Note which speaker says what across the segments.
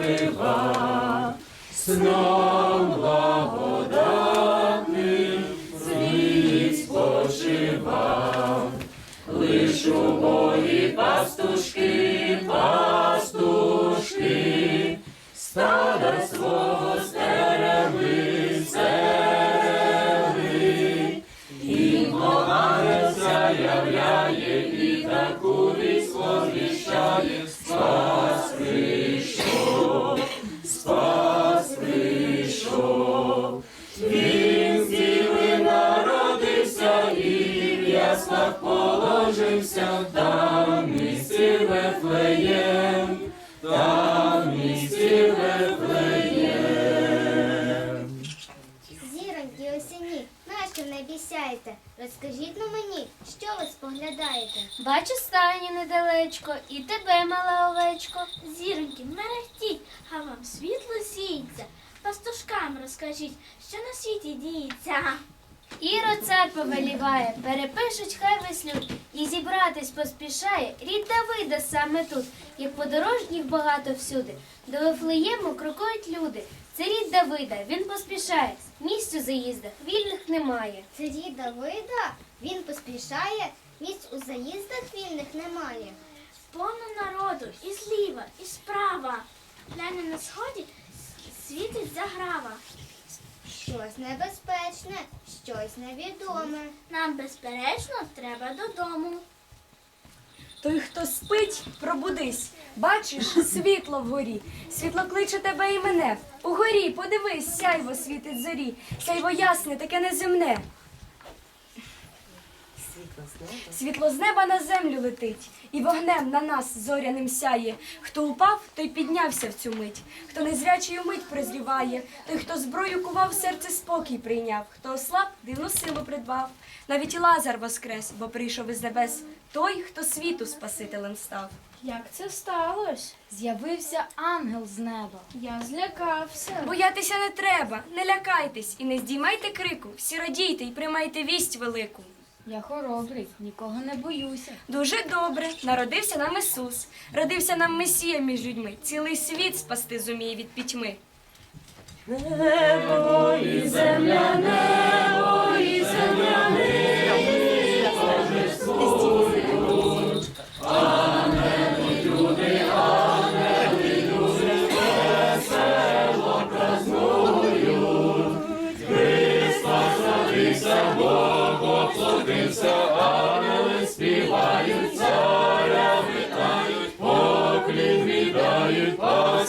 Speaker 1: покрива, сном благодатним світ спочивав. Лиш убогі пастушки, пастушки, стада свого яслах положився, там в місті Вифлеєм, там в місті Вифлеєм.
Speaker 2: Зіроньки осені, нащо не бісяєте? Розкажіть на мені, що ви споглядаєте?
Speaker 3: Бачу стайні недалечко, і тебе, мала овечко.
Speaker 4: Зіроньки, мерехтіть, а вам світло сіється. Пастушкам розкажіть, що на світі діється.
Speaker 3: Іро цар повеліває, перепишуть хай веслють, і зібратись поспішає. Рід Давида саме тут, як подорожніх багато всюди. До Вифлеєму крокують люди. Це рід Давида, він поспішає. Місць у заїздах вільних немає.
Speaker 2: Це дід Давида? Він поспішає, місць у заїздах вільних немає.
Speaker 4: Повно народу і зліва, і справа. Гляне на сході світить заграва.
Speaker 2: Щось небезпечне, щось невідоме.
Speaker 4: Нам, безперечно, треба додому.
Speaker 5: Той, хто спить, пробудись. Бачиш, світло вгорі. Світло кличе тебе і мене. Угорі, подивись, сяйво світить зорі. Сяйво ясне, таке неземне. Світло з неба на землю летить, і вогнем на нас зоряним сяє. Хто упав, той піднявся в цю мить. Хто незрячою мить прозріває, той, хто зброю кував, серце спокій прийняв, хто ослаб, дивну силу придбав. Навіть і Лазар воскрес, бо прийшов із небес той, хто світу спасителем став.
Speaker 4: Як це сталося?
Speaker 6: З'явився ангел з неба.
Speaker 4: Я злякався.
Speaker 5: Боятися не треба, не лякайтесь і не здіймайте крику. Всі радійте і приймайте вість велику.
Speaker 6: Я хоробрий, нікого не боюся.
Speaker 5: Дуже добре, народився нам Ісус, родився нам Месія між людьми, цілий світ спасти зуміє від пітьми.
Speaker 1: Небо і земля, небо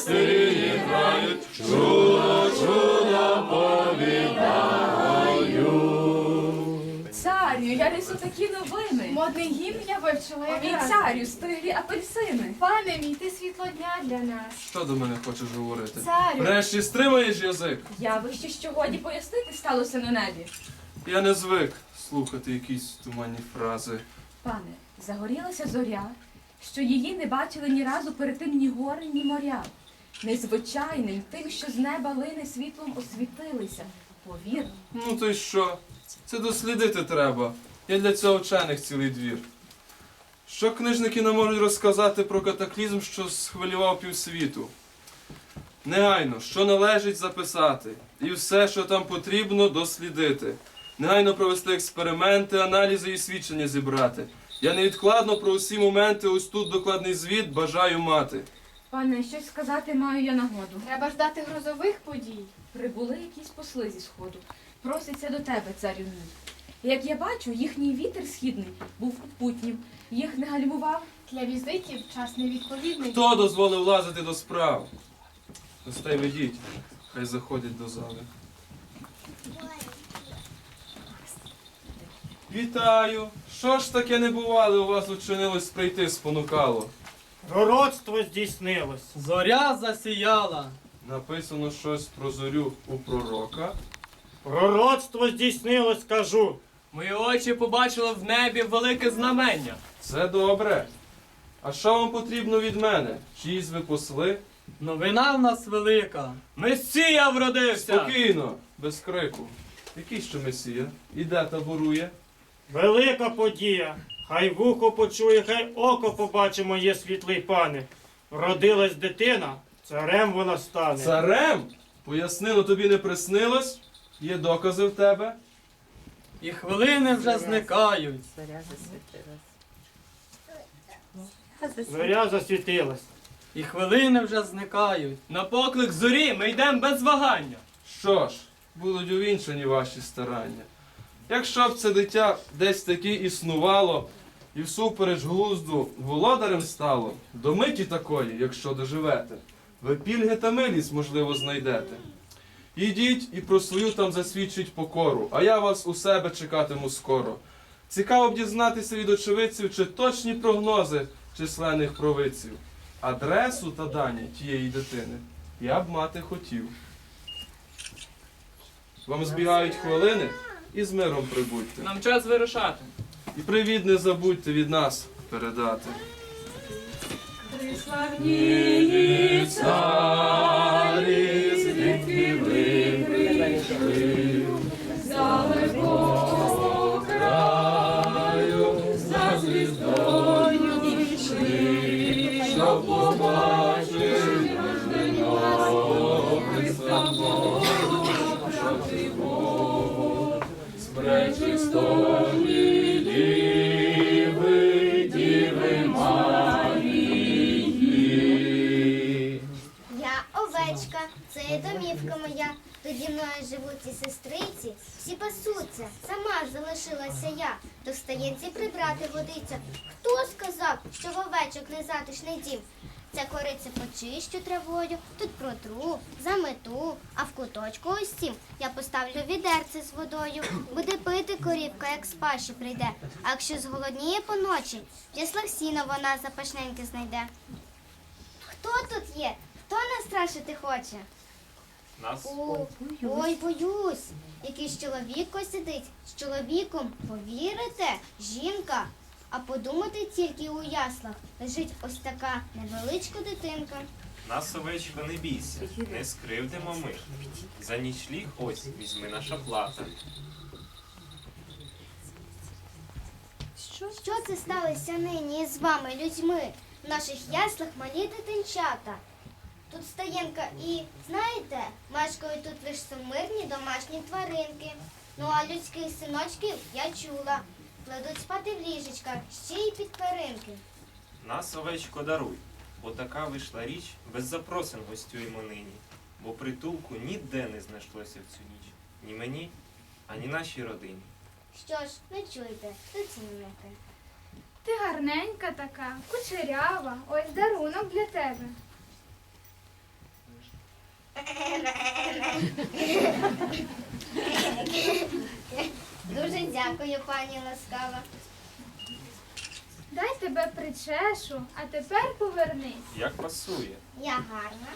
Speaker 1: пастирі грають, чудо, чудо повідають.
Speaker 7: Царю, я несу такі новини.
Speaker 8: Модний гімн я вивчила
Speaker 7: Мій
Speaker 8: якраз.
Speaker 7: царю, стиглі апельсини.
Speaker 8: Пане мій, ти світло дня для нас.
Speaker 9: Що до мене хочеш говорити?
Speaker 8: Царю.
Speaker 9: Врешті стримаєш язик.
Speaker 7: Я Явище, що годі пояснити сталося на небі.
Speaker 9: Я не звик слухати якісь туманні фрази.
Speaker 7: Пане, загорілася зоря, що її не бачили ні разу перед тим ні гори, ні моря. Незвичайним тим, що з неба лине світлом освітилися. Повір,
Speaker 9: Ну то й що? Це дослідити треба. Я для цього вчених цілий двір. Що книжники нам можуть розказати про катаклізм, що схвилював півсвіту? Негайно, що належить записати, і все, що там потрібно, дослідити. Негайно провести експерименти, аналізи і свідчення зібрати. Я невідкладно про усі моменти, ось тут докладний звіт бажаю мати.
Speaker 7: Пане, щось сказати маю я нагоду.
Speaker 8: Треба ждати грозових подій.
Speaker 7: Прибули якісь посли зі сходу. Просяться до тебе, царю мій. Як я бачу, їхній вітер східний був путнім. Їх не гальмував.
Speaker 8: Для візитів час невідповідний.
Speaker 9: Хто дозволив лазити до справ? Гостей ведіть, хай заходять до зали. Вітаю! Що ж таке не бували у вас учинилось прийти спонукало?
Speaker 10: Пророцтво здійснилось.
Speaker 1: Зоря засіяла.
Speaker 9: Написано щось про зорю у пророка.
Speaker 10: Пророцтво здійснилось, кажу.
Speaker 1: Мої очі побачили в небі велике знамення.
Speaker 9: Це добре. А що вам потрібно від мене? Чиїсь ви посли?
Speaker 1: Новина в нас велика. Месія вродився.
Speaker 9: Спокійно, без крику. Який ще месія? І де таборує?
Speaker 10: Велика подія. Хай вухо почує, хай око побачить моє світлий пане. Родилась дитина, Царем вона стане.
Speaker 9: Царем? Пояснило тобі не приснилось? Є докази в тебе?
Speaker 1: І хвилини вже зникають.
Speaker 10: Зоря засвітилась.
Speaker 1: І хвилини вже зникають. На поклик зорі ми йдемо без вагання.
Speaker 9: Що ж, будуть увінчані ваші старання. Якщо б це дитя десь таки існувало і всупереч глузду володарем стало, до миті такої, якщо доживете, ви пільги та милість, можливо, знайдете. Ідіть і про свою там засвідчить покору, а я вас у себе чекатиму скоро. Цікаво б дізнатися від очевидців, чи точні прогнози численних провидців. Адресу та дані тієї дитини я б мати хотів. Вам збігають хвилини і з миром прибудьте.
Speaker 1: Нам час вирушати.
Speaker 9: І привіт не забудьте від нас передати.
Speaker 2: Я мною ці сестриці, всі пасуться. Сама ж залишилася я. То встається прибрати водиця. Хто сказав, що в овечок не затишний дім? Ця кориця почищу травою, тут протру, замету, а в куточку ось цім я поставлю відерце з водою. Буде пити корівка, як з паші прийде. А якщо зголодніє поночі, в яслах сіно вона запашненьке знайде. Хто тут є? Хто нас страшити хоче?
Speaker 11: Нас
Speaker 2: О, ой, боюсь. Якийсь чоловік ось сидить. З чоловіком повірите? Жінка. А подумати тільки у яслах лежить ось така невеличка дитинка.
Speaker 11: нас, овечко, не бійся, не скривдимо ми. За нічліг ось візьми наша плата.
Speaker 2: Що це сталося нині з вами, людьми? В наших яслах малі дитинчата. Тут стаєнка і, знаєте, мешкають тут лише сумирні домашні тваринки. Ну а людських синочків я чула. Кладуть спати в ліжечка, ще й під перинки.
Speaker 11: Нас, овечко, даруй, бо така вийшла річ, без запросин гостюємо нині, бо притулку ніде не знайшлося в цю ніч. Ні мені, ані нашій родині.
Speaker 2: Що ж, не чуйте, доцінюйте.
Speaker 8: Ти гарненька така, кучерява, ось дарунок для тебе.
Speaker 2: Дуже дякую, пані ласкава.
Speaker 8: Дай тебе причешу, а тепер повернись.
Speaker 11: Як пасує.
Speaker 2: Я гарна.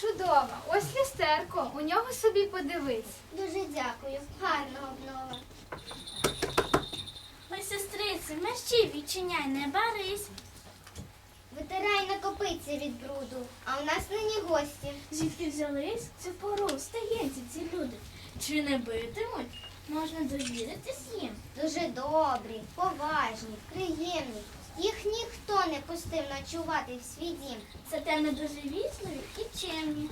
Speaker 8: Чудова, ось люстерко, у нього собі подивись.
Speaker 2: Дуже дякую. Гарна обнова.
Speaker 4: Ой, сестриці, мерщій відчиняй, не барись.
Speaker 2: Витирай від бруду, а у нас нині гості.
Speaker 4: Звідки взялись цю пору стаєнці ці люди? Чи не битимуть? Можна довіритись їм.
Speaker 2: Дуже добрі, поважні, приємні. Їх ніхто не пустив ночувати в свій дім.
Speaker 4: Зате ми дуже вічливі і чемні.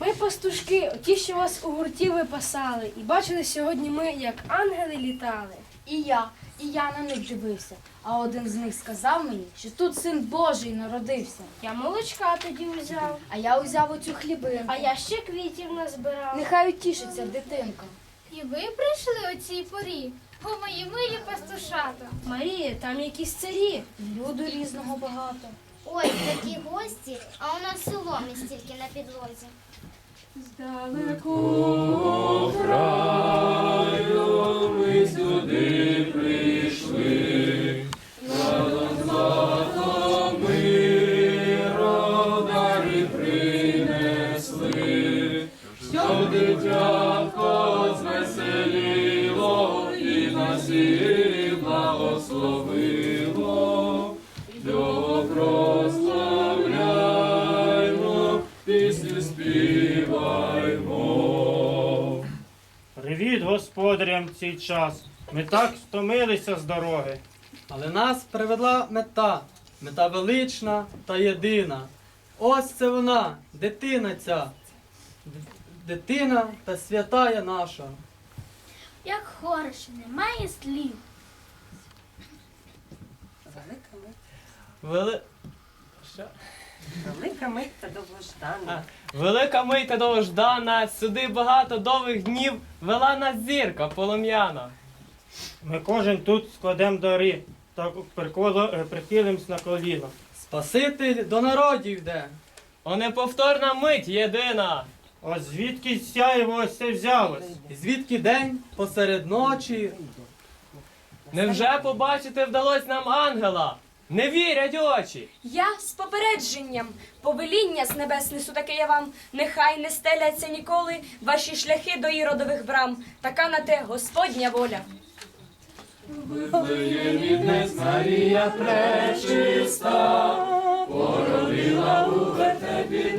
Speaker 5: Ми пастушки, ті, що вас у гурті випасали, і бачили сьогодні ми, як ангели літали.
Speaker 6: І я, і я на них дивився. А один з них сказав мені, що тут син Божий народився.
Speaker 3: Я молочка тоді взяв,
Speaker 6: А я узяв оцю хлібинку.
Speaker 3: а я ще квітів назбирав.
Speaker 6: Нехай утішиться дитинка.
Speaker 8: І ви прийшли о цій порі, о мої милі пастушата.
Speaker 5: Марія, там якісь царі.
Speaker 6: Люду різного багато.
Speaker 2: Ой, такі гості, а у нас соломи стільки на підлозі.
Speaker 9: Щоб світ благословило, його прославляймо, пісню співаймо.
Speaker 10: Привіт, господарям в цей час. Ми так стомилися з дороги.
Speaker 1: Але нас привела мета, мета велична та єдина. Ось це вона, дитина ця, дитина та святая наша.
Speaker 4: Як хороше, немає слів.
Speaker 1: Вели... Що?
Speaker 12: Велика мить та довгождана.
Speaker 1: Велика мить та довждана, сюди багато довгих днів вела нас зірка полум'яна.
Speaker 10: Ми кожен тут складемо дари та приколо- е, прихилимось на коліно.
Speaker 1: Спаситель до народів йде. О неповторна мить єдина.
Speaker 10: Ось звідки сяєво ось це взялось?
Speaker 1: Звідки день посеред ночі? Невже побачити вдалось нам ангела? Не вірять очі.
Speaker 5: Я з попередженням, повеління з небес несу таке я вам, нехай не стеляться ніколи ваші шляхи до іродових брам. Така на те Господня воля породила у тебе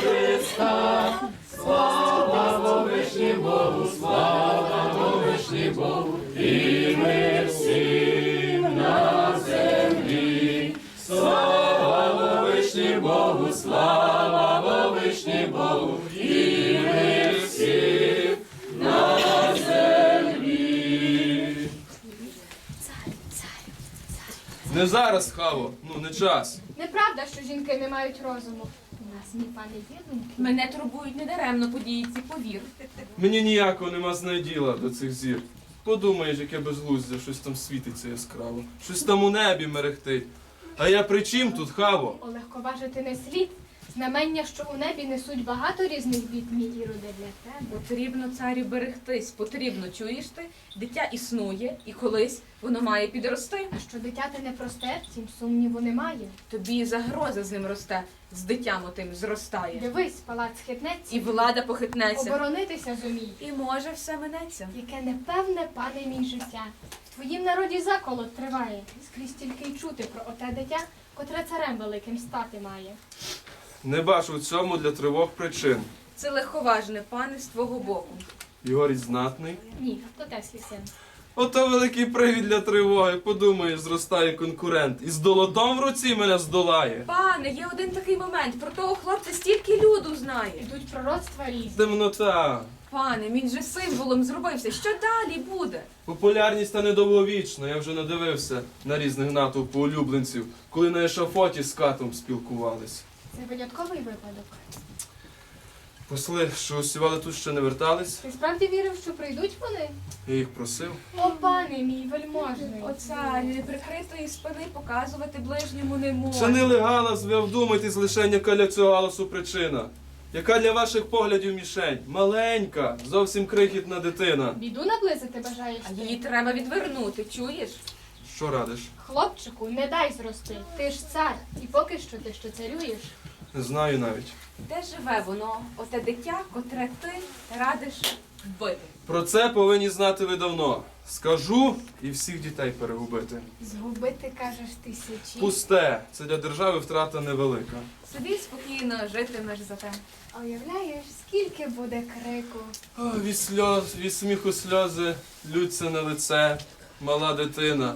Speaker 5: Христа, слава
Speaker 13: Вовишні Богу, слава Вовишні Богу, і ми всі на землі, слава Вовишні Богу, слава Вовишні
Speaker 9: Не зараз, Хаво, ну не час.
Speaker 8: Неправда, що жінки не мають розуму. У нас ні пане є думки.
Speaker 7: Мене турбують недаремно події ці, повір.
Speaker 9: Мені ніякого нема знайділа до цих зір. Подумаєш, яке безглуздя, щось там світиться яскраво, щось там у небі мерехтить. А я при чим тут, Хаво?
Speaker 8: Олегковажити не слід. Знамення, що у небі несуть багато різних бід, мій іроде для тебе.
Speaker 7: Потрібно царю берегтись, потрібно, чуєш ти? Дитя існує, і колись воно має підрости.
Speaker 8: А що дитяти не просте, тім сумніву немає.
Speaker 7: Тобі загроза з ним росте, з дитям отим зростає.
Speaker 8: Дивись, палац хитнеться,
Speaker 7: І влада похитнеться.
Speaker 8: оборонитися зумій.
Speaker 7: І може все минеться.
Speaker 8: Яке непевне, пане мій життя. В твоїм народі заколот триває. Скрізь тільки й чути про оте дитя, котре царем великим стати має.
Speaker 9: Не бачу в цьому для тривог причин.
Speaker 7: Це легковажне, пане, з твого боку.
Speaker 9: Ігорість знатний.
Speaker 8: Ні, то син.
Speaker 9: Ото великий привід для тривоги. Подумаєш, зростає конкурент. І з долотом в руці мене здолає.
Speaker 7: Пане, є один такий момент. Про того хлопця стільки люду знає.
Speaker 8: Ідуть пророцтва різні.
Speaker 9: Темнота.
Speaker 7: Пане, він же символом зробився. Що далі буде?
Speaker 9: Популярність та недовговічна. Я вже надивився на різних натовпу улюбленців, коли на ешафоті з катом спілкувались.
Speaker 8: Це винятковий випадок.
Speaker 9: Посли, що осівали тут, ще не вертались.
Speaker 8: Ти справді вірив, що прийдуть вони?
Speaker 9: Я їх просив.
Speaker 8: О, пане мій вельможний.
Speaker 7: О, царю, неприкритої спини показувати ближньому не можна.
Speaker 9: Шанили галас, ви вдумайтесь лише, яка для цього галасу причина. Яка для ваших поглядів мішень? Маленька, зовсім крихітна дитина.
Speaker 8: Біду наблизити бажаєш
Speaker 7: А
Speaker 8: ти?
Speaker 7: її треба відвернути, чуєш?
Speaker 9: Що радиш?
Speaker 8: Хлопчику, не дай зрости. Ти ж цар, і поки що ти що царюєш.
Speaker 9: Не знаю навіть.
Speaker 7: Де живе воно, оте дитя, котре ти радиш вбити?
Speaker 9: Про це повинні знати ви давно. Скажу і всіх дітей перегубити.
Speaker 8: Згубити, кажеш, тисячі.
Speaker 9: Пусте, це для держави втрата невелика.
Speaker 7: Собі спокійно житимеш за те.
Speaker 8: А Уявляєш, скільки буде крику.
Speaker 9: О, від сльоз, від сміху сльози лються на лице, мала дитина.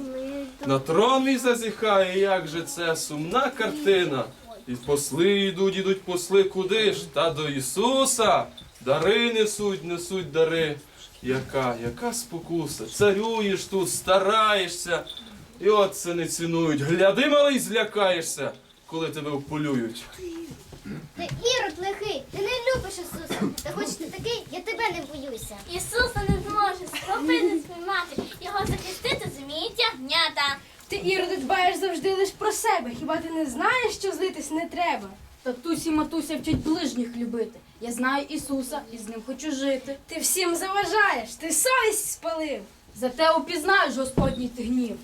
Speaker 9: На трон зазіхає, як же це сумна картина. І посли йдуть, ідуть посли куди ж? Та до Ісуса. Дари несуть, несуть дари. Яка, яка спокуса? Царюєш тут, стараєшся. І от це не цінують. Гляди, малий, злякаєшся, коли тебе вполюють.
Speaker 2: Ти ірод лихий, ти не любиш Ісуса. Та хоч ти такий, я тебе не боюся.
Speaker 4: Ісуса не зможе схопити спіймати. Його захистити зуміє тягнята.
Speaker 14: Ти іроди дбаєш завжди лиш про себе. Хіба ти не знаєш, що злитись не треба? Татусі матуся вчать ближніх любити. Я знаю Ісуса і з ним хочу жити. Ти всім заважаєш, ти совість спалив. Зате упізнаєш Господній ти гнів.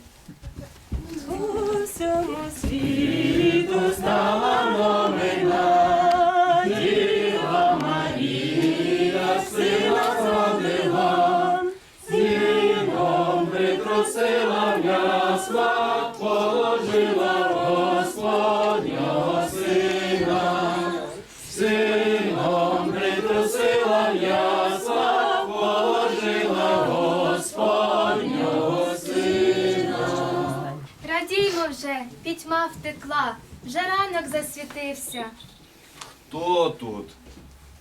Speaker 8: Пітьма втекла, вже ранок засвітився.
Speaker 15: Хто тут?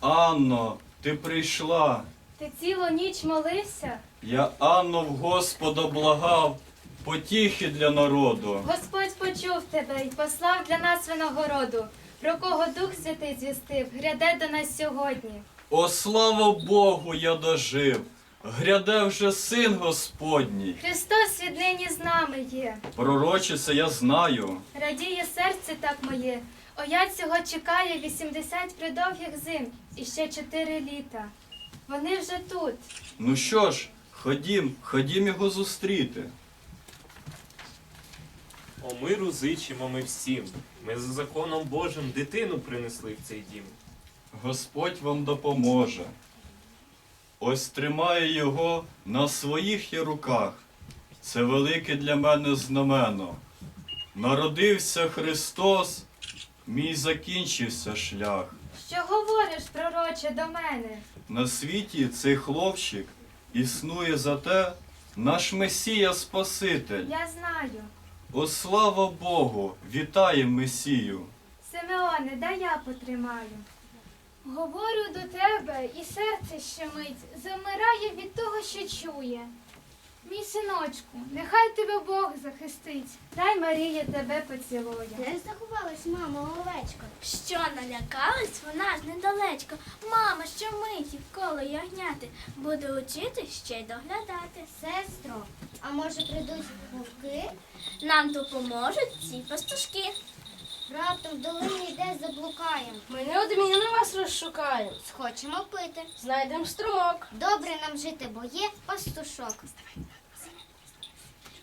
Speaker 15: Анно, ти прийшла.
Speaker 8: Ти цілу ніч молився?
Speaker 15: Я Анно в Господа благав, потіхи для народу.
Speaker 8: Господь почув тебе і послав для нас винагороду, про кого Дух Святий звістив, гряде до нас сьогодні.
Speaker 15: О, слава Богу, я дожив. Гряде вже син Господній.
Speaker 8: Христос віднині з нами є.
Speaker 15: Пророче це я знаю.
Speaker 8: Радіє серце так моє. О, я цього чекає 80 придовгих зим і ще 4 літа. Вони вже тут.
Speaker 15: Ну що ж, ходім, ходім його зустріти.
Speaker 11: О миру зичимо ми всім. Ми за законом Божим дитину принесли в цей дім.
Speaker 15: Господь вам допоможе. Ось тримає його на своїх є руках. Це велике для мене знамено. Народився Христос, мій закінчився шлях.
Speaker 8: Що говориш, пророче, до мене?
Speaker 15: На світі цей хлопчик існує за те, наш Месія Спаситель.
Speaker 8: Я знаю.
Speaker 15: О, слава Богу! Вітаєм Месію!
Speaker 8: Симеоне, дай я потримаю. Говорю до тебе, і серце щемить, замирає від того, що чує. Мій синочку, нехай тебе Бог захистить. Дай Марія тебе поцілує.
Speaker 2: Де заховалась мама овечко?
Speaker 4: Що налякались, вона ж недалечко. Мама, що миті коло ягняти, буде учити ще й доглядати.
Speaker 2: Сестро, а може прийдуть вовки?
Speaker 4: Нам допоможуть ці пастушки.
Speaker 2: Раптом в долині десь заблукаєм.
Speaker 14: Ми неодмінно вас розшукаємо.
Speaker 2: Схочемо пити.
Speaker 14: Знайдемо струмок.
Speaker 2: Добре нам жити, бо є пастушок.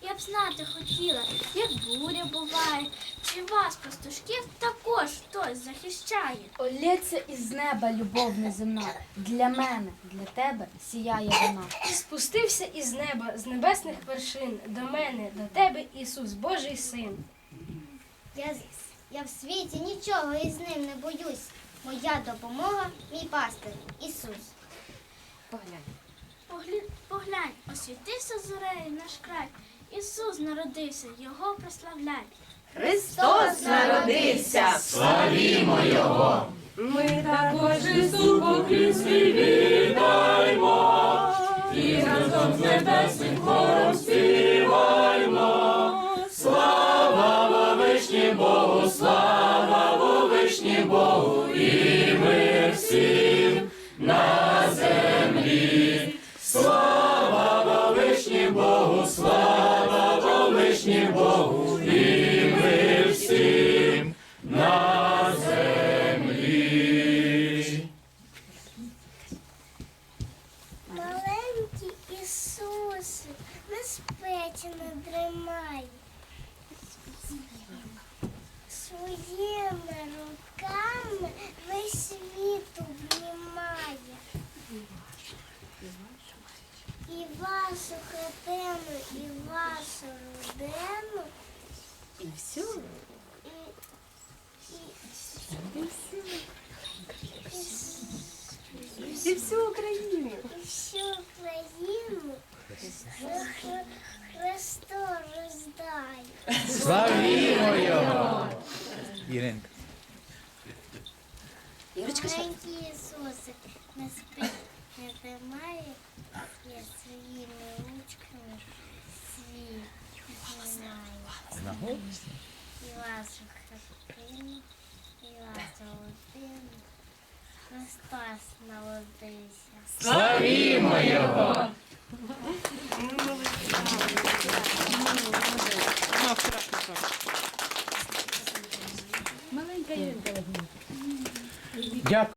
Speaker 4: Я б знати хотіла, як буря буває, чи вас, пастушків, також хтось захищає.
Speaker 6: Олється із неба любов неземна. Для мене, для тебе сіяє вона.
Speaker 14: Спустився із неба, з небесних вершин, до мене, до тебе, Ісус, Божий син.
Speaker 2: Я, з- я в світі нічого із ним не боюсь. Моя допомога, мій пастир, Ісус.
Speaker 4: Поглянь, поглянь, освітився зорею наш край. Ісус народився, його прославляй.
Speaker 7: Христос народився, славімо Його.
Speaker 16: Ми
Speaker 7: також Ісу поклін свій віддаймо, і разом з небесним хором співаймо. Всім на землі. Слава Вовишнім Богу, слава Вовишнім Богу, і мир всім на землі.
Speaker 2: Маленький Ісусе, безпечно дрімай. Своїми руками весь світ обнімає. І вашу хатину, і вашу родину.
Speaker 7: І всю
Speaker 2: І, і, і,
Speaker 7: і всю Україну.
Speaker 2: і всю Україну Хри- Христос роздає.
Speaker 7: Славімо Його. Іринка.
Speaker 2: Маленький Ісусе, не спить, не тримає, я своїми ручками світ знімаю. І вашу хатину, і вашу родину. Христос народився.
Speaker 7: Славімо Його.
Speaker 6: Маленька Іринка.
Speaker 7: Дякую.